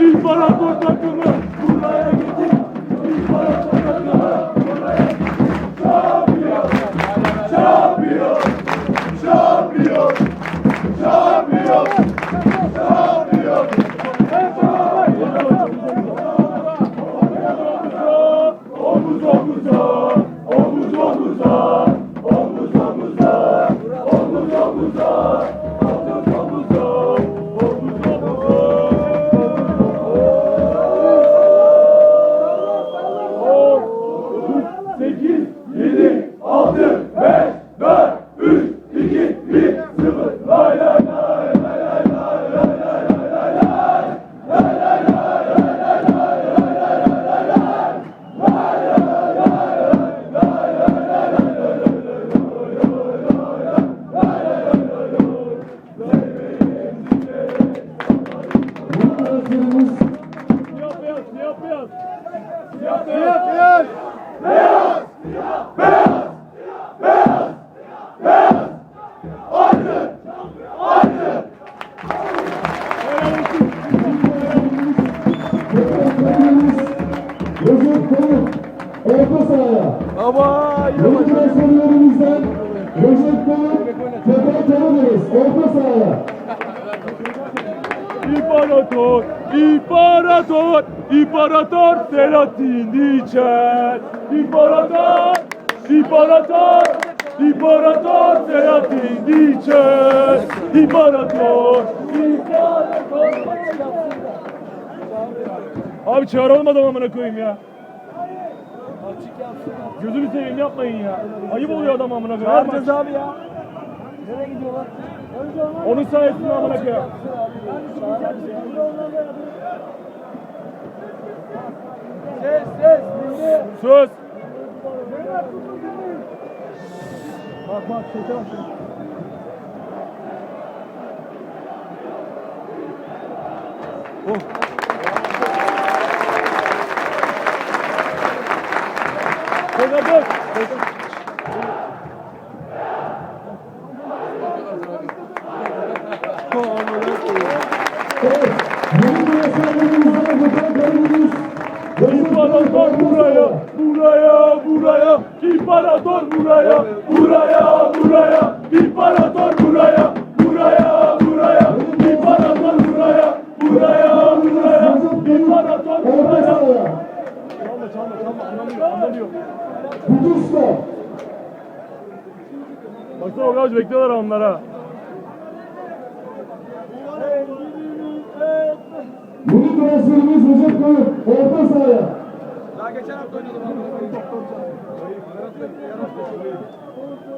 İmparator takımı buraya beyaz, beyaz. Beyaz, beyaz, beyaz, beyaz. Helal olsun. Recep Tayyip orta sahaya. Baba, Yeni transferlerimizden Recep Tayyip Tepe Karadeniz orta sahaya. İmparator, İmparator, İmparator Selahattin Niçer. İmparator, İmparator, İmparator Selahattin Niçer. İmparator, İmparator. Abi çağıralım adamı amına koyayım ya. Gözünü seveyim yapmayın ya. Ayıp oluyor adam amına koyayım. Çağıracağız abi ya. Nereye gidiyorlar? Onun sayesinde amına koyayım. Ses ses milli. Söz. Bak bak sese bak. Oh. Pega a boca. Baksana o kadar bekliyorlar onlara. Yeni transferimiz Recep Tayyip orta sahaya. Daha geçen hafta oynadım.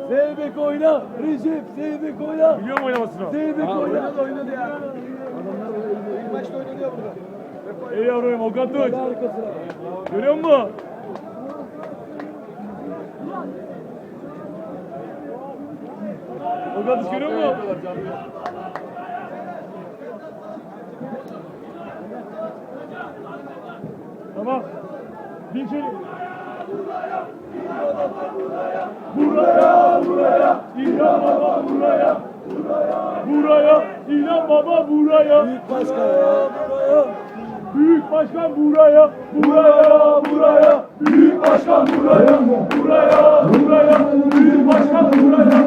Zeybek oyna. Recep Zeybek oyna. Biliyor mu oynamasını? Zeybek oyna. Oynadı oynadı ya. İlk maçta oynadı ya burada. Ey yavrum, Okan abi. Görüyor musun? Okan Tunç görüyor musun? Tamam. Bin şey. Buraya, buraya, İlhan Baba buraya, buraya, İlhan Baba buraya. Büyük başkan ya. Buraya. Büyük başkan buraya, buraya. Başkan buraya, buraya, buraya. Büyük başkan buraya.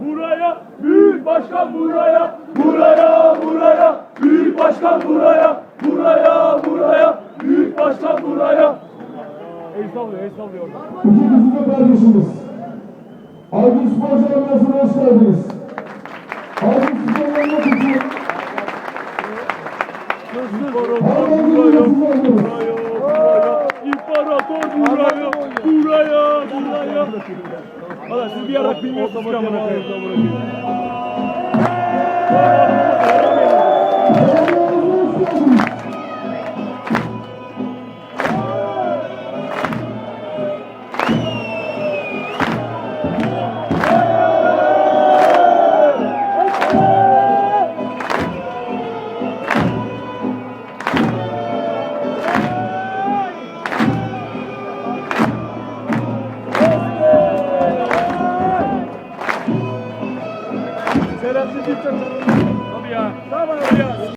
Buraya, büyük başkan buraya, buraya, buraya. Büyük başkan buraya, buraya, buraya. Büyük başkan buraya. El sallıyor, el sallıyor. İkinci de kardeşimiz. Aydın Spor Camiası'na hoş geldiniz. İmparator buraya, buraya, buraya. İmparator buraya, buraya, buraya. Valla siz bir yarak bilmiyorsunuz ki amına.